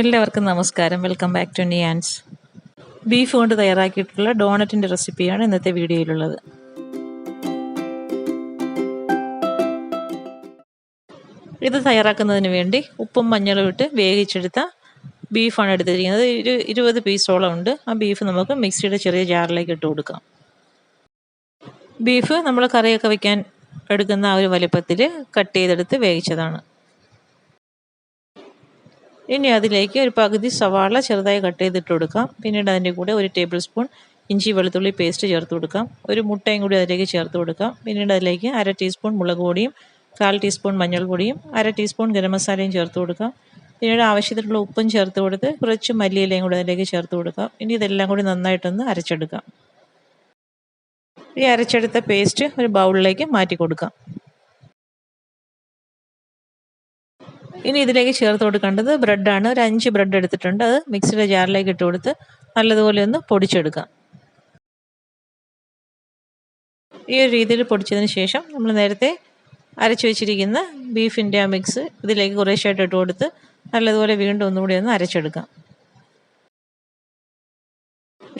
എല്ലാവർക്കും നമസ്കാരം. Welcome back to Niyans beef കൊണ്ട് തയ്യാറാക്കിയിട്ടുള്ള ഡോണറ്റിന്റെ റെസിപ്പിയാണ് ഇന്നത്തെ വീഡിയോയിലുള്ളത്. ഇത് തയ്യാറാക്കുന്നതിന് വേണ്ടി ഉപ്പും മഞ്ഞളും ഇട്ട് വേവിച്ചെടുത്ത ബീഫാണ് എടുത്തിരിക്കുന്നത്. ഒരു ഇരുപത് പീസോളം ഉണ്ട്. ആ ബീഫ് നമുക്ക് മിക്സിയുടെ ചെറിയ ജാറിലേക്ക് ഇട്ട് കൊടുക്കാം. ബീഫ് നമ്മൾ കറിയൊക്കെ വയ്ക്കാൻ എടുക്കുന്ന ആ ഒരു വലിപ്പത്തിൽ കട്ട് ചെയ്തെടുത്ത് വേവിച്ചതാണ്. ഇനി അതിലേക്ക് ഒരു പകുതി സവാള ചെറുതായി കട്ട് ചെയ്തിട്ട് കൊടുക്കാം. പിന്നീട് അതിന്റെ കൂടെ ഒരു ടേബിൾ സ്പൂൺ ഇഞ്ചി വെളുത്തുള്ളി പേസ്റ്റ് ചേർത്ത് കൊടുക്കാം. ഒരു മുട്ടയും കൂടി അതിലേക്ക് ചേർത്ത് കൊടുക്കാം. പിന്നീട് അതിലേക്ക് അര ടീസ്പൂൺ മുളക് പൊടിയും കാൽ ടീസ്പൂൺ മഞ്ഞൾപ്പൊടിയും അര ടീസ്പൂൺ ഗരം മസാലയും ചേർത്ത് കൊടുക്കാം. പിന്നീട് ആവശ്യത്തിനുള്ള ഉപ്പും ചേർത്ത് കൊടുത്ത് കുറച്ച് മല്ലിയിലയും കൂടി അതിലേക്ക് ചേർത്ത് കൊടുക്കാം. ഇനി ഇതെല്ലാം കൂടി നന്നായിട്ടൊന്ന് അരച്ചെടുക്കാം. ഈ അരച്ചെടുത്ത പേസ്റ്റ് ഒരു ബൗളിലേക്ക് മാറ്റി കൊടുക്കാം. ഇനി ഇതിലേക്ക് ചേർത്ത് കൊടുക്കേണ്ടത് ബ്രെഡാണ്. ഒരു അഞ്ച് ബ്രെഡ് എടുത്തിട്ടുണ്ട്. അത് മിക്സിയുടെ ജാറിലേക്ക് ഇട്ട് കൊടുത്ത് നല്ലതുപോലെ ഒന്ന് പൊടിച്ചെടുക്കാം. ഈ ഒരു രീതിയിൽ പൊടിച്ചതിന് ശേഷം നമ്മൾ നേരത്തെ അരച്ചു വെച്ചിരിക്കുന്ന ബീഫിന്റെ ആ മിക്സ് ഇതിലേക്ക് കുറേശ്ശായിട്ട് ഇട്ട് കൊടുത്ത് നല്ലതുപോലെ വീണ്ടും ഒന്നുകൂടി ഒന്ന് അരച്ചെടുക്കാം.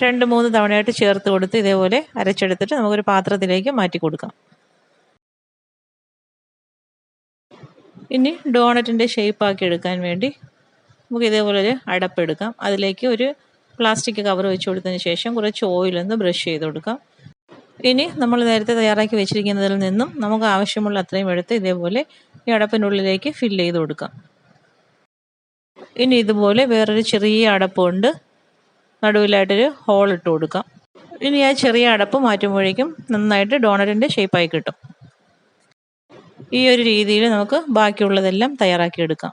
രണ്ട് മൂന്ന് തവണയായിട്ട് ചേർത്ത് കൊടുത്ത് ഇതേപോലെ അരച്ചെടുത്തിട്ട് നമുക്കൊരു പാത്രത്തിലേക്ക് മാറ്റി കൊടുക്കാം. ഇനി ഡോണറ്റിന്റെ ഷേപ്പാക്കി എടുക്കാൻ വേണ്ടി നമുക്ക് ഇതേപോലെ ഒരു അടപ്പെടുക്കാം അതിലേക്ക് ഒരു പ്ലാസ്റ്റിക് കവർ വെച്ച് കൊടുത്തതിന് ശേഷം കുറച്ച് ഓയിലൊന്ന് ബ്രഷ് ചെയ്ത് കൊടുക്കാം. ഇനി നമ്മൾ നേരത്തെ തയ്യാറാക്കി വെച്ചിരിക്കുന്നതിൽ നിന്നും നമുക്ക് ആവശ്യമുള്ള അത്രയും എടുത്ത് ഇതേപോലെ ഈ അടപ്പിനുള്ളിലേക്ക് ഫിൽ ചെയ്ത് കൊടുക്കാം. ഇനി ഇതുപോലെ വേറൊരു ചെറിയ അടപ്പുണ്ട്. നടുവിലായിട്ടൊരു ഹോൾ ഇട്ട് കൊടുക്കാം. ഇനി ആ ചെറിയ അടപ്പ് മാറ്റുമ്പോഴേക്കും നന്നായിട്ട് ഡോണറ്റിന്റെ ഷേപ്പായി കിട്ടും. ഈ ഒരു രീതിയിൽ നമുക്ക് ബാക്കിയുള്ളതെല്ലാം തയ്യാറാക്കിയെടുക്കാം.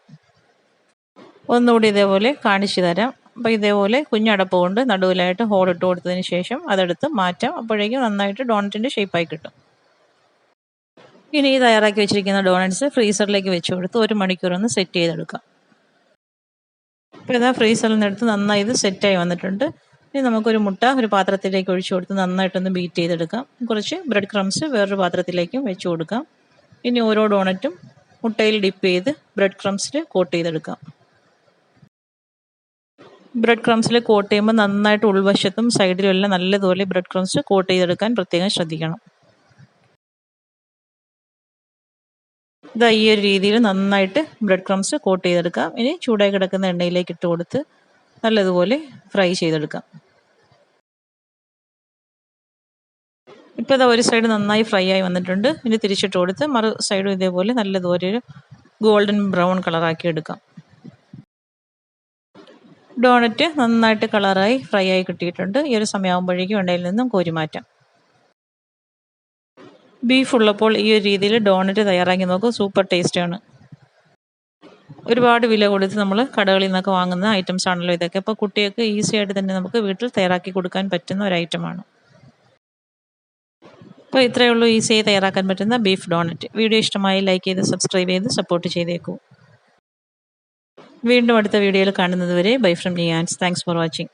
ഒന്നുകൂടി ഇതേപോലെ കാണിച്ചു തരാം. അപ്പോൾ ഇതേപോലെ കുഞ്ഞടപ്പ് കൊണ്ട് നടുവിലായിട്ട് ഹോൾ ഇട്ട് കൊടുത്തതിന് ശേഷം അതെടുത്ത് മാറ്റാം. അപ്പോഴേക്കും നന്നായിട്ട് ഡോണറ്റിന്റെ ഷേപ്പായി കിട്ടും. ഇനി ഈ തയ്യാറാക്കി വെച്ചിരിക്കുന്ന ഡോണറ്റ്സ് ഫ്രീസറിലേക്ക് വെച്ച് കൊടുത്ത് ഒരു മണിക്കൂർ ഒന്ന് സെറ്റ് ചെയ്തെടുക്കാം. അപ്പോൾ ഇതാ ഫ്രീസറിൽ നിന്ന് എടുത്ത് നന്നായി ഇത് സെറ്റായി വന്നിട്ടുണ്ട്. ഇനി നമുക്കൊരു മുട്ട ഒരു പാത്രത്തിലേക്ക് ഒഴിച്ചു കൊടുത്ത് നന്നായിട്ടൊന്ന് ബീറ്റ് ചെയ്തെടുക്കാം. കുറച്ച് ബ്രെഡ് ക്രംസ് വേറൊരു പാത്രത്തിലേക്കും വെച്ച് കൊടുക്കാം. ഇനി ഓരോ ഡോണറ്റും മുട്ടയിൽ ഡിപ്പ് ചെയ്ത് ബ്രെഡ് ക്രംസിൽ കോട്ട് ചെയ്തെടുക്കാം. ബ്രെഡ് ക്രംസിൽ കോട്ട് ചെയ്യുമ്പോൾ നന്നായിട്ട് ഉൾവശത്തും സൈഡിലും എല്ലാം നല്ലതുപോലെ ബ്രെഡ് ക്രംസ് കോട്ട് ചെയ്തെടുക്കാൻ പ്രത്യേകം ശ്രദ്ധിക്കണം. ഇതാ ഈ ഒരു രീതിയിൽ നന്നായിട്ട് ബ്രെഡ് ക്രംസ് കോട്ട് ചെയ്തെടുക്കാം. ഇനി ചൂടായി കിടക്കുന്ന എണ്ണയിലേക്ക് ഇട്ട് കൊടുത്ത് നല്ലതുപോലെ ഫ്രൈ ചെയ്തെടുക്കാം. ഇപ്പോൾ ഇതാ ഒരു സൈഡ് നന്നായി ഫ്രൈ ആയി വന്നിട്ടുണ്ട്. ഇനി തിരിച്ചിട്ട് കൊടുത്ത് മറു സൈഡും ഇതേപോലെ നല്ലതുപോലെ ഒരു ഗോൾഡൻ ബ്രൗൺ കളറാക്കി എടുക്കാം. ഡോണറ്റ് നന്നായിട്ട് കളറായി ഫ്രൈ ആയി കിട്ടിയിട്ടുണ്ട്. ഈ ഒരു സമയമാകുമ്പോഴേക്കും എണ്ണയിൽ നിന്നും കോരിമാറ്റാം ബീഫ് ഉള്ളപ്പോൾ ഈ ഒരു രീതിയിൽ ഡോണറ്റ് തയ്യാറാക്കി നോക്കും. സൂപ്പർ ടേസ്റ്റാണ് ഒരുപാട് വില കൊടുത്ത് നമ്മൾ കടകളിൽ നിന്നൊക്കെ വാങ്ങുന്ന ഐറ്റംസ് ആണല്ലോ ഇതൊക്കെ. അപ്പോൾ കുട്ടികൾക്ക് ഈസി ആയിട്ട് തന്നെ നമുക്ക് വീട്ടിൽ തയ്യാറാക്കി കൊടുക്കാൻ പറ്റുന്ന ഒരു ഐറ്റമാണ് അപ്പോൾ ഇത്രയേ ഉള്ളൂ ഈസിയായി തയ്യാറാക്കാൻ പറ്റുന്ന ബീഫ് ഡോണറ്റ്. വീഡിയോ ഇഷ്ടമായി ലൈക്ക് ചെയ്ത് സബ്സ്ക്രൈബ് ചെയ്ത് സപ്പോർട്ട് ചെയ്തേക്കൂ. വീണ്ടും അടുത്ത വീഡിയോയിൽ കാണുന്നതുവരെ bye from Niyans thanks for watching